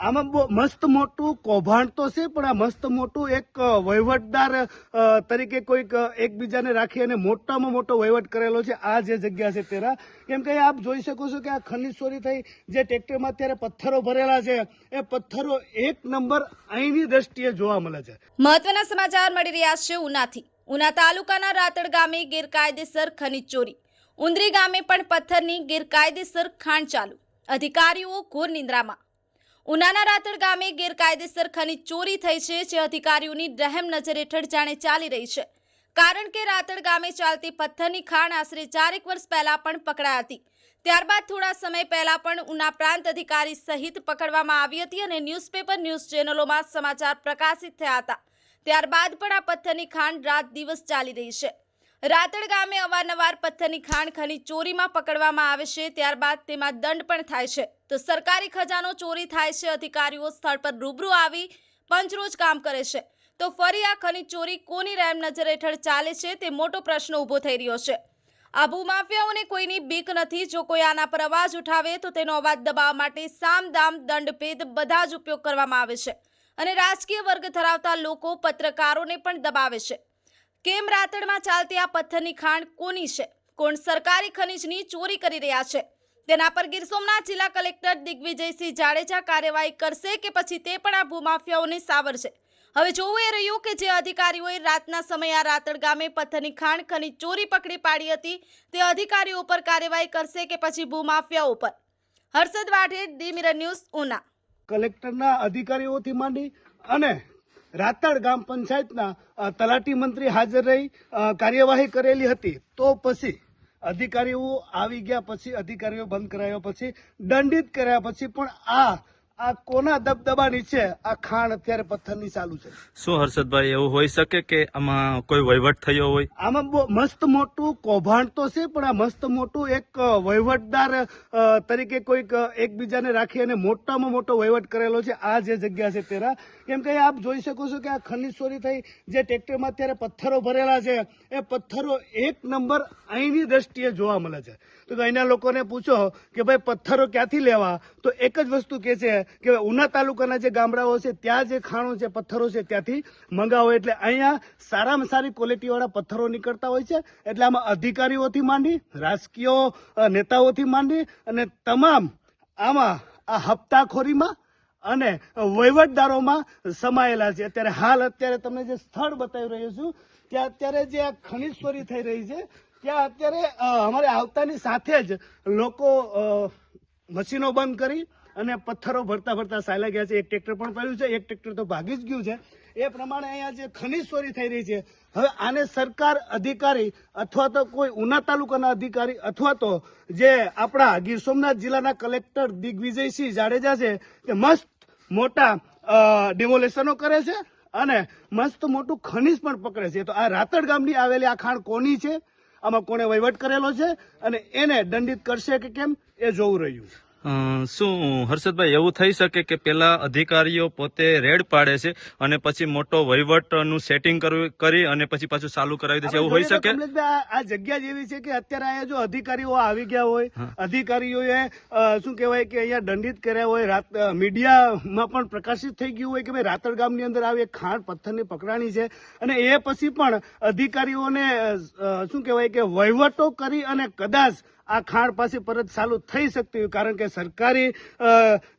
આમાં મસ્ત મોટું કૌભાંડ તો છે, પણ આ મસ્ત મોટું એક વહીવટદાર તરીકે કોઈક એકબીજાને રાખી અને મોટામાં મોટો વહીવટ કરેલો છે. આ જે જગ્યા છે તેરા કેમ કે આપ જોઈ શકો છો કે આ ખનીજ ચોરી થઈ, જે ટ્રેક્ટરમાં અત્યારે પથ્થરો ભરેલા છે, એ પથ્થરો એક નંબર અહીંની દ્રષ્ટિએ જોવા મળે છે. મહત્વના સમાચાર મળી રહ્યા છે ઉનાથી. ઉના તાલુકાના રાતડ ગામે ગેરકાયદેસર ખનીજ ચોરી. ઉંદરી ગામે પણ પથ્થરની ગેરકાયદેસર ખાણ ચાલુ. અધિકારીઓ ઘોર નિંદ્રામાં. ઉનાના રાતડ ગામે ગેરકાયદેસર ખનીજ ચોરી થઈ છે, જે અધિકારીઓની રહેમ નજર હેઠળ જાણે ચાલી રહી છે. કારણ કે રાતડ ગામે ચાલતી પથ્થરની ખાણ આશરે ચારેક વર્ષ પહેલા પણ પકડાઈ હતી. ત્યારબાદ થોડા સમય પહેલા પણ ઉના પ્રાંત અધિકારી સહિત પકડવામાં આવી હતી અને ન્યૂઝપેપર, ન્યૂઝ ચેનલોમાં સમાચાર પ્રકાશિત થયા હતા. ત્યારબાદ પણ આ પથ્થરની ખાણ રાત દિવસ ચાલી રહી છે. રાતડ ગામે અવારનવાર પથ્થરની ખાણ ખની ચોરીમાં પકડવામાં આવે છે, ત્યારબાદ તેમાં દંડ પણ થાય છે. તો સરકારી ખજાનો ચોરી થાય છે, અધિકારીઓ સ્થળ પર રૂબરૂ આવી પંચરોજ કામ કરે છે. તો ફરી આ ખનીજ ચોરી કોની રેમ નજર હેઠળ ચાલે છે, તે મોટો પ્રશ્ન ઊભો થઈ રહ્યો છે. આ ભૂમાફિયાઓને કોઈની બીક નથી, જો કોઈ આના પર અવાજ ઉઠાવે, તો તેનો અવાજ દબાવવા માટે સામદામ, દંડભેદ બધા જ ઉપયોગ કરવામાં આવે છે. અને રાજકીય વર્ગ ધરાવતા લોકો પત્રકારોને પણ દબાવે છે. કેમ રાતડમાં ચાલતી આ પથ્થરની ખાણ કોની છે? કોણ સરકારી ખનીજની ચોરી કરી રહ્યા છે? તેના પર ગીર સોમનાથ જિલ્લા કલેક્ટર દિગ્વિજયસિંહ જાડેજા કાર્યવાહી કરશે કે પછી તે પણ આ ભૂમાફિયાઓને સાવરશે? હવે જોવું એ રહ્યું કે જે અધિકારીઓએ રાતના સમયે આ રાતડ ગામે પથ્થરની ખાણ ખનીજ ચોરી પકડી પાડી હતી, તે અધિકારીઓ પર કાર્યવાહી કરશે કે પછી ભૂમાફિયાઓ પર Harshad Vadhe D mirror news, Una. કલેક્ટરના અધિકારીઓથી માંડી અને રાતડ ગામ પંચાયતના તલાટી મંત્રી હાજર રહી કાર્યવાહી કરેલી હતી. તો પછી અધિકારીઓ આવી ગયા પછી, અધિકારીઓ બંધ કરાયા પછી, દંડિત કર્યા પછી પણ આ આ કોના દબદબા નીચે આ ખાણ અત્યારે પથ્થરની ચાલુ છે. શું હર્ષદભાઈ એવું હોઈ શકે કે આમાં કોઈ વહીવટ થયો હોય? આમાં મસ્ત મોટું કૌભાંડ તો છે પણ આ મસ્ત મોટું એક વહીવટદાર તરીકે કોઈક એકબીજાને રાખી અને મોટામાં મોટો વહીવટ કરેલો છે. આ જે જગ્યા છે તેરા કેમ કે આપ જોઈ શકો છો કે આ ખનિજ ચોરી થઈ જે ટ્રેક્ટરમાં અત્યારે પથ્થરો ભરેલા છે એ પથ્થરો એક નંબર અહીંની દ્રષ્ટિએ જોવા મળે છે. તો અહીંના લોકોને પૂછો કે ભાઈ પથ્થરો ક્યાંથી લેવા? તો એક જ વસ્તુ કે છે કે ઉના તાલુકાના જે ગામડાઓ છે, ત્યાં જે ખાણો છે, પથ્થરો છે, ત્યાંથી મંગાવો. એટલે અહીંયા સારામાં સારી ક્વોલિટીવાળા પથ્થરો નીકળતા હોય છે. એટલે આમાં અધિકારીઓથી માંડી, રાજકીય નેતાઓથી માંડી અને તમામ આમાં આ હપ્તાખોરીમાં અને વહીવટદારોમાં સમાયેલા છે. અત્યારે હાલ અત્યારે તમને જે સ્થળ બતાવી રહ્યો છું, ત્યાં અત્યારે જે આ ખનીજ ચોરી થઈ રહી છે, ત્યાં અત્યારે અમારે આવતાની સાથે જ લોકો મશીનો બંધ કરી અને પથ્થરો ભરતા ભરતા સાયલા ગયા છે. એક ટ્રેક્ટર પણ પડ્યું છે એક ટ્રેક્ટર તો ભાગી જ ગયું છે. એ પ્રમાણે અહીંયા જે ખનીજ ચોરી થઈ રહી છે. હવે આને સરકાર અધિકારી અથવા તો કોઈ ઉના તાલુકાના અધિકારી અથવા તો જે આપણા ગીર સોમનાથ જિલ્લાના કલેક્ટર દિગ્વિજયસિંહ જાડેજા છે તે મસ્ત મોટા ડિમોલેશનો કરે છે અને મસ્ત મોટું ખનીજ પણ પકડે છે. તો આ રાતડ ગામની આવેલી આ ખાણ કોની છે? આમાં કોણે વહીવટ કરેલો છે અને એને દંડિત કરશે કે કેમ? એ જોવું રહ્યું. અ, શું હર્ષદભાઈ એવું થઈ શકે કે પેલા અધિકારીઓ પોતે રેડ પાડે છે અને પછી મોટો વહીવટનું સેટિંગ કરી અને પછી પાછું ચાલુ કરાવી દે છે? એવું હોઈ શકે? આ જગ્યા જેવી છે કે અત્યારે અહીંયા જો અધિકારીઓ આવી ગયા હોય અધિકારીઓએ શું કહેવાય કે અહીંયા દંડિત કર્યા હોય રાત મીડિયામાં પણ પ્રકાશિત થઈ ગયું હોય કે ભાઈ રાતળ ગામની અંદર આવી એક ખાણ પથ્થરની પકડાણી છે અને એ પછી પણ અધિકારીઓને શું કહેવાય કે વહીવટો કરી અને કદાચ આ ખાણ પાછી પરત ચાલુ થઈ શકતી હોય. કારણ કે સરકારી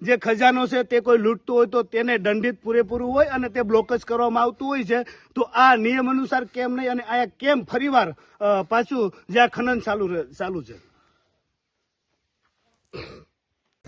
જે ખજાનો છે તે કોઈ લૂંટતું હોય તો તેને દંડિત પૂરેપૂરું હોય અને તે બ્લોક જ કરવામાં આવતું હોય છે. તો આ નિયમ અનુસાર કેમ નહીં અને આ કેમ ફરીવાર પાછું જે આ ખનન ચાલુ ચાલુ છે?